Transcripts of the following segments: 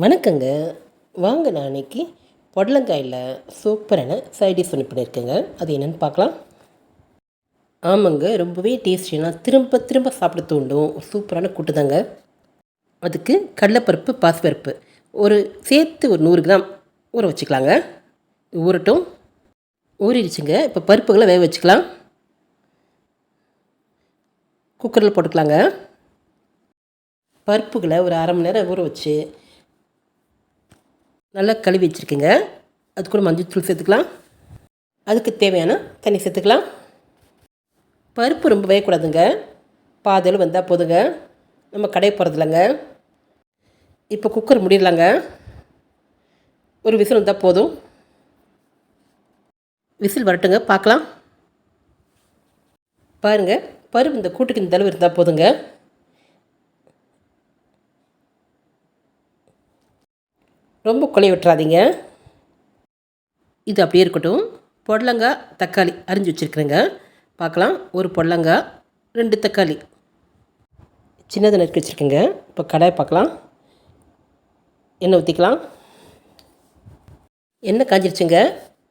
வணக்கங்க. வாங்க நான் அன்றைக்கி பொடலங்காயில் சூப்பரான சைட் டிஷ் ஒன்று பண்ணியிருக்கேங்க. அது என்னென்னு பார்க்கலாம். ஆமாங்க ரொம்பவே டேஸ்டினா திரும்ப திரும்ப சாப்பிட தூண்டும். சூப்பரான கூட்டு தாங்க அதுக்கு கடலைப்பருப்பு பாசிப்பருப்பு. ஒரு சேர்த்து ஒரு நூறு கிராம் ஊற வச்சுக்கலாங்க. ஊறட்டும். ஊறிடுச்சுங்க. இப்போ பருப்புகளை வேக வச்சுக்கலாம். குக்கரில் போட்டுக்கலாங்க. பருப்புகளை ஒரு அரை மணி நேரம் ஊற வச்சு நல்லா கழுவி வச்சுருக்கேங்க. அது கூட மஞ்சள் தூள் சேர்த்துக்கலாம். அதுக்கு தேவையான தண்ணி சேர்த்துக்கலாம். பருப்பு ரொம்ப வேகக்கூடாதுங்க. பாதல் வந்தால் போதுங்க. நம்ம கடையை போகிறதில்லங்க இப்போ குக்கர் முடியலாங்க ஒரு விசில் வந்தால் போதும். விசில் வரட்டுங்க பார்க்கலாம். பாருங்கள் பருப்பு இந்த கூட்டுக்கு இந்த அளவு இருந்தால் போதுங்க. ரொம்ப குழைய விட்டுறாதீங்க. இது அப்படியே இருக்கட்டும். பொடலங்காய் தக்காளி அரிஞ்சு வச்சுருக்குறேங்க. பார்க்கலாம். ஒரு பொடலங்காய் ரெண்டு தக்காளி. சின்னதை நறுக்கி வச்சுருக்கேங்க. இப்போ கடாயை பார்க்கலாம். எண்ணெய் ஊற்றிக்கலாம் எண்ணெய் காஞ்சிருச்சுங்க.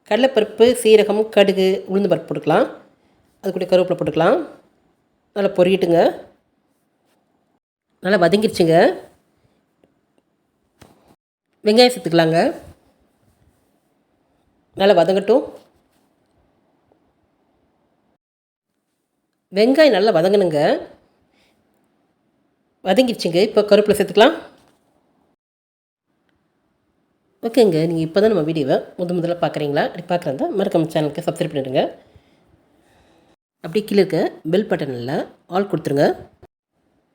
கடலைப்பருப்பு சீரகம் கடுகு உளுந்து பருப்பு போட்டுக்கலாம். அது கூட கருவேப்பிலை போட்டுக்கலாம். நல்லா பொரியட்டுங்க நல்லா வதங்கிருச்சுங்க. வெங்காயம் சேர்த்துக்கலாங்க நல்லா வதங்கட்டும். வெங்காயம் நல்லா வதங்கணுங்க. வதங்கிடுச்சுங்க. இப்போ கருவேப்பிலை சேர்த்துக்கலாம். ஓகேங்க. நீங்கள் இப்போ தான் நம்ம வீடியோவை முத முதல்ல பார்க்குறீங்களா அப்படி பார்க்குறதா மறக்காம சேனலுக்கு சப்ஸ்கிரைப் பண்ணிடுங்க. அப்படியே கீழே இருக்க பெல் பட்டனில் ஆல் கொடுத்துருங்க.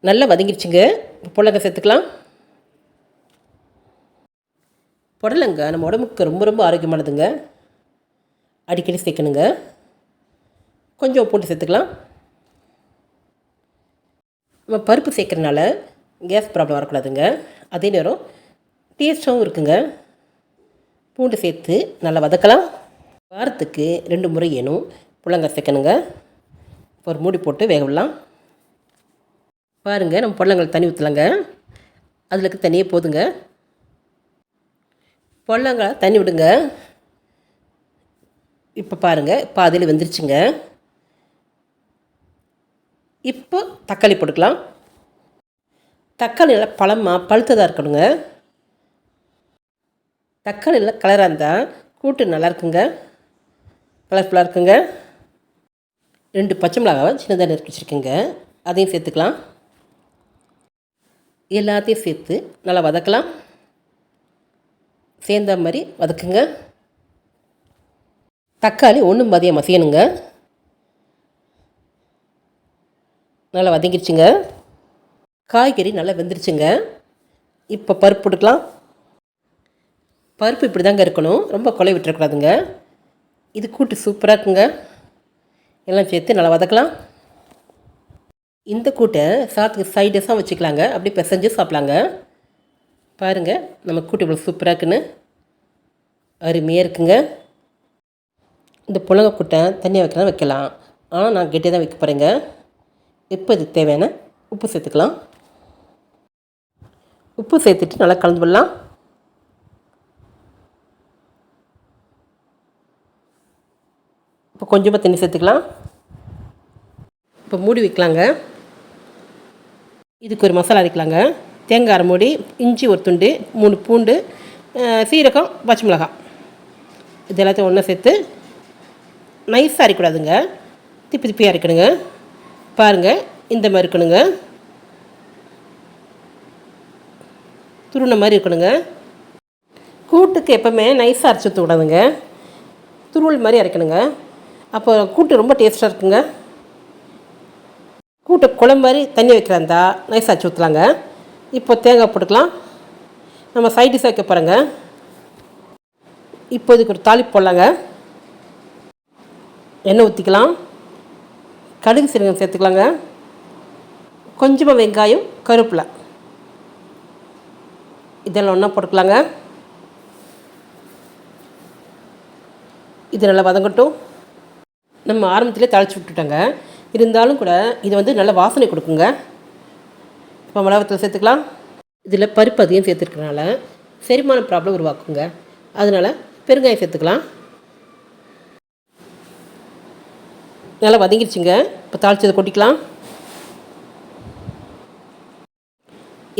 நல்லா வதங்கிடுச்சுங்க. பொள்ளங்க சேர்த்துக்கலாம். புடலங்க நம்ம உடம்புக்கு ரொம்ப ரொம்ப ஆரோக்கியமானதுங்க. அடிக்கடி சேர்க்கணுங்க. கொஞ்சம் போட்டு சேர்த்துக்கலாம். நம்ம பருப்பு சேர்க்குறனால கேஸ் ப்ராப்ளம் வரக்கூடாதுங்க. அதே நேரம் டேஸ்ட்டாகவும் இருக்குங்க. பூண்டு சேர்த்து நல்லா வதக்கலாம். வாரத்துக்கு ரெண்டு முறை ஏனும் புள்ளங்க சேர்க்கணுங்க. ஒரு மூடி போட்டு வேக விடலாம். பாருங்கள் நம்ம புடலங்கள் தண்ணி ஊற்றலாங்க அதுலக்கு தண்ணியே போதுங்க. பொடலங்காய் தண்ணி விடுங்க. இப்போ பாருங்கள் பாதியில் வெந்துருச்சுங்க. இப்போ தக்காளி போட்டுக்கலாம். தக்காளி நல்லா பழமாக பழுத்ததாக இருக்கணுங்க. தக்காளி நல்லா கலராக இருந்தால் கூட்டு நல்லா இருக்குங்க. கலர்ஃபுல்லாக இருக்குங்க. ரெண்டு பச்சை மிளகாவை சின்னதாக நறுக்கி வச்சுருக்கேங்க. அதையும் சேர்த்துக்கலாம். எல்லாத்தையும் சேர்த்து நல்லா வதக்கலாம். சேர்ந்த மாதிரி வதக்குங்க. தக்காளி ஒன்றும் பாதியாக மசியணுங்க நல்லா வதங்கிடுச்சுங்க காய்கறி நல்லா வெந்துருச்சுங்க. இப்போ பருப்பு போட்டுக்கலாம். பருப்பு இப்படி தாங்க இருக்கணும். ரொம்ப கொலை விட்டுறக்கூடாதுங்க. இது கூட்டு சூப்பராக இருக்குங்க. எல்லாம் சேர்த்து நல்லா வதக்கலாம். இந்த கூட்டை சாத்துக்கு சைடஸாக வச்சுக்கலாங்க. அப்படியே பிசைஞ்சு சாப்பிட்லாங்க. பாருங்கள் நம்ம கூட்டு இவ்வளோ சூப்பராக இருக்குன்னு. அருமையாக இருக்குங்க. இந்த புலங்க கூட்டை தண்ணியாக வைக்கலாம் வைக்கலாம். ஆனால் நான் கெட்டியாக தான் வைக்க போகிறேங்க இப்போ இதுக்கு தேவையான உப்பு சேர்த்துக்கலாம். உப்பு சேர்த்துட்டு நல்லா கலந்து விடலாம். இப்போ கொஞ்சமாக தண்ணி சேர்த்துக்கலாம். இப்போ மூடி வைக்கலாங்க. இதுக்கு ஒரு மசாலா அரைக்கலாங்க. தேங்காய் அரை மூடி இஞ்சி ஒரு துண்டு மூணு பூண்டு சீரகம் பச்சை மிளகாய். இது எல்லாத்தையும் ஒன்றா சேர்த்து நைஸாக அரைக்கூடாதுங்க திப்பி திப்பி அரைக்கணுங்க. பாருங்கள் இந்த மாதிரி இருக்கணுங்க. துருண மாதிரி இருக்கணுங்க. கூட்டுக்கு எப்போவுமே நைஸாக அரைச்சி ஊற்றக்கூடாதுங்க துருவல் மாதிரி அரைக்கணுங்க. அப்போ கூட்டு ரொம்ப டேஸ்ட்டாக இருக்குங்க. கூட்டை குழம்பு மாதிரி தண்ணி வைக்கிறாந்தா நைஸாக அரைச்சி ஊற்றலாங்க இப்போ தேங்காய் போட்டுக்கலாம். நம்ம சைடிஷ் சேர்க்க போகிறோங்க இப்போ இதுக்கு ஒரு தாளிப்பு போடலாங்க. எண்ணெய் ஊற்றிக்கலாம் கடுகு சீரகம் சேர்த்துக்கலாங்க. கொஞ்சமாக வெங்காயம் கருப்பில் இதெல்லாம் ஒன்றா போட்டுக்கலாங்க. இது நல்லா வதங்கட்டும். நம்ம ஆரம்பத்திலே தாளித்து விட்டுட்டோங்க. இருந்தாலும் கூட இது வந்து நல்ல வாசனை கொடுக்குங்க. இப்போ மிளகாத்தூள் சேர்த்துக்கலாம். இதில் பருப்பு அதிகம் சேர்த்துருக்கனால செரிமான ப்ராப்ளம் உருவாக்குங்க. அதனால் பெருங்காயம் சேர்த்துக்கலாம். நல்லா வதங்கிடுச்சுங்க இப்போ தாளிச்சதை கொட்டிக்கலாம்.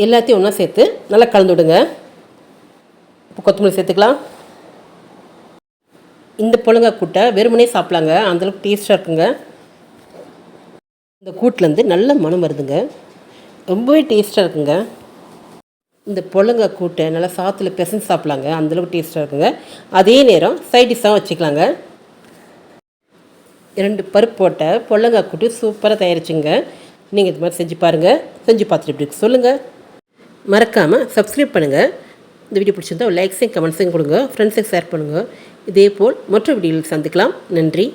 எல்லாத்தையும் ஒன்றா சேர்த்து நல்லா கலந்து விடுங்க. இப்போ கொத்தமல்லி சேர்த்துக்கலாம். இந்த புழங்காய் கூட்டை வெறுமனே சாப்பிட்லாங்க. அந்தளவுக்கு டேஸ்ட்டாக இருக்குங்க. இந்த கூட்டிலேருந்து நல்ல மனம் வருதுங்க. ரொம்பவே டேஸ்ட்டாக இருக்குங்க. இந்த புழங்காய் கூட்டை நல்லா சாத்தில் பிசைஞ்சு சாப்பிட்லாங்க. அந்தளவுக்கு டேஸ்ட்டாக இருக்குங்க. அதே நேரம் சைட் வச்சுக்கலாங்க. இரண்டு பருப்பு போட்ட பொல்லங்காய் கூட்டு சூப்பராக தயாரிச்சுங்க. நீங்கள் இது மாதிரி செஞ்சு பாருங்கள் செஞ்சு பார்த்துட்டு எப்படி சொல்லுங்கள் மறக்காமல் சப்ஸ்கிரைப் பண்ணுங்கள் இந்த வீடியோ பிடிச்சிருந்தா லைக்ஸையும் கமெண்ட்ஸையும் கொடுங்க. ஃப்ரெண்ட்ஸுக்கு ஷேர் பண்ணுங்கள் இதே போல் மற்ற வீடியோவில் சந்திக்கலாம். நன்றி.